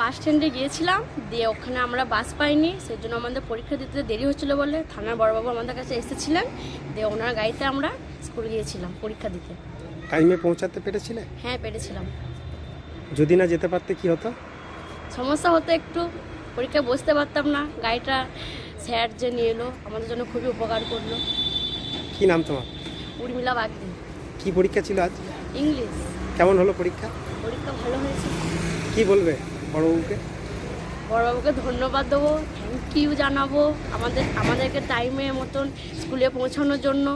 বাস স্ট্যান্ডে গিয়েছিলাম দিয়ে ওখানে আমরা বাস পাইনি সেই জন্য আমাদের পরীক্ষা দিতে দেরি হচ্ছিল বলে থানার বড়বাবু আমাদের কাছে এসেছিলেন দিয়ে ওনার গাড়িতে আমরা স্কুল গিয়েছিলাম পরীক্ষা দিতে। টাইমে পৌঁছাতে পেরেছিলে? হ্যাঁ পেরেছিলাম। যদি না যেতে পারতে কি হতো? সমস্যা হতো একটু পরীক্ষায় বসতে পারতাম না গাড়িটা স্যার যে নিয়ে এলো আমাদের জন্য খুবই উপকার করল। কি নাম তোমার? উর্মিলা বাগদি। কি পরীক্ষা ছিল আজ? ইংলিশ। কেমন হলো পরীক্ষা? পরীক্ষা ভালো হয়েছে। কি বলবে? বড়বাবুকে? বড়বাবুকে ধন্যবাদ দেবো থ্যাংক ইউ জানাব। আমাদের আমাদেরকে টাইমে মতন স্কুলে পৌঁছানোর জন্য।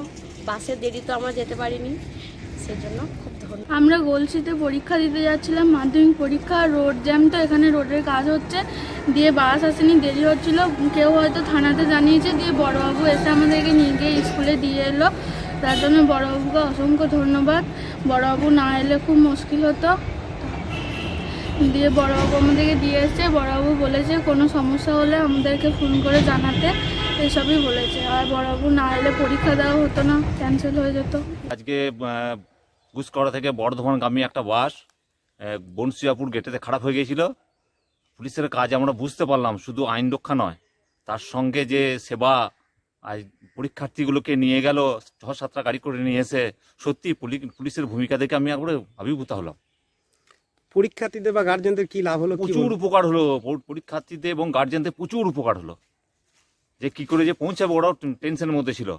বাসে দেরি তো আমরা যেতে পারিনি সেই জন্য খুব ধন্যবাদ। আমরা গোলসিতে পরীক্ষা দিতে যাচ্ছিলাম মাধ্যমিক পরীক্ষা রোড জ্যাম তো এখানে রোডের কাজ হচ্ছে। দিয়ে বাস আসেনি দেরি হচ্ছিল। কেউ হয়তো থানাতে জানিয়েছে দিয়ে বড়বাবু এসে আমাদেরকে নিয়ে গিয়ে স্কুলে দিয়ে এলো। তার জন্য বড়বাবুকে অসংখ্য ধন্যবাদ। বড়বাবু না এলে খুব মুশকিল হতো। দিয়ে বড়বাবু আমাদেরকে দিয়ে এসছে। বড়বাবু বলেছে কোনো সমস্যা হলে আমাদেরকে ফোন করে জানাতে। এসবই বলেছে। আর বড়বাবু না এলে পরীক্ষা দেওয়া হতো না ক্যান্সেল হয়ে যেত। আজকে আহ, গুসকরা থেকে বর্ধমানগামী একটা বাস বনশিয়াপুর গেটেতে খারাপ হয়ে গিয়েছিল। পুলিশের কাজ আমরা বুঝতে পারলাম শুধু আইন রক্ষা নয় তার সঙ্গে যে সেবা আজ পরীক্ষার্থীগুলোকে নিয়ে গেল ছ সাতটা গাড়ি করে নিয়ে এসে সত্যি পুলি- পুলিশের ভূমিকা দেখে আমি একবারে আবির্ভূত হলাম। পরীক্ষার্থীদের বা গার্জেনদের কি লাভ হলো প্রচুর উপকার হলো পর- পরীক্ষার্থীদের এবং গার্জেনদের প্রচুর উপকার হলো। যে কি করে যে পৌঁছাবো ওরাও টেনশনের মধ্যে ছিল।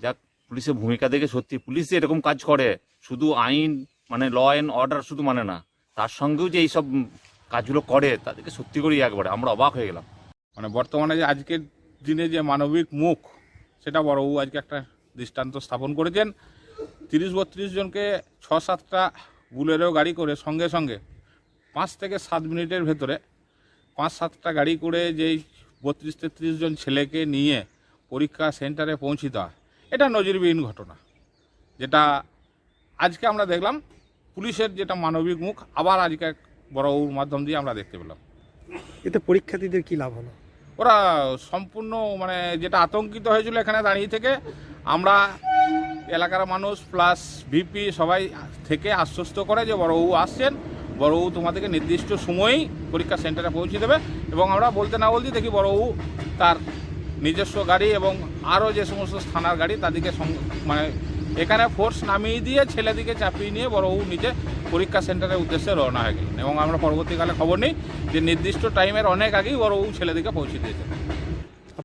যাক পুলিশের ভূমিকা দেখে সত্যি পুলিশ যে এরকম কাজ করে শুধু আইন মানে ল অ্যান্ড অর্ডার শুধু মানে না তার সঙ্গেও যে এইসব কাজগুলো করে তাদেরকে সত্যি করেই একবারে আমরা অবাক হয়ে গেলাম। মানে বর্তমানে যে আজকের দিনে যে মানবিক মুখ সেটা বড়বাবু আজকে একটা দৃষ্টান্ত স্থাপন করেছেন। তিরিশ বত্রিশ জনকে ছ সাতটা বুলেরও গাড়ি করে সঙ্গে সঙ্গে পাঁচ থেকে সাত মিনিটের ভেতরে পাঁচ সাতটা গাড়ি করে যেই বত্রিশ তেত্রিশ জন ছেলেকে নিয়ে পরীক্ষা সেন্টারে পৌঁছে দেওয়া এটা নজিরবিহীন ঘটনা। যেটা আজকে আমরা দেখলাম পুলিশের যেটা মানবিক মুখ আবার আজকে বড়বাবুর মাধ্যম দিয়ে আমরা দেখতে পেলাম। এতে পরীক্ষার্থীদের কী লাভ হলো? ওরা সম্পূর্ণ মানে যেটা আতঙ্কিত হয়েছিল এখানে দাঁড়িয়ে থেকে আমরা এলাকার মানুষ প্লাস ভিপি সবাই থেকে আশ্বস্ত করে যে বড়বাবু আসছেন। বড়বাবু তোমাদেরকে নির্দিষ্ট সময়ই পরীক্ষা সেন্টারে পৌঁছে দেবে এবং আমরা বলতে না বলতে দেখি বড়বাবু তার নিজস্ব গাড়ি এবং আরও যে সমস্ত থানার গাড়ি তাদেরকে মানে এখানে ফোর্স নামিয়ে দিয়ে ছেলেদিকে চাপিয়ে নিয়ে বড়বাবু নিজে পরীক্ষা সেন্টারের উদ্দেশ্যে রওনা হয়ে গেলেন এবং আমরা পরবর্তীকালে খবর নিই যে নির্দিষ্ট টাইমের অনেক আগেই বড়বাবু ছেলেদিকে পৌঁছে দিয়েছেন।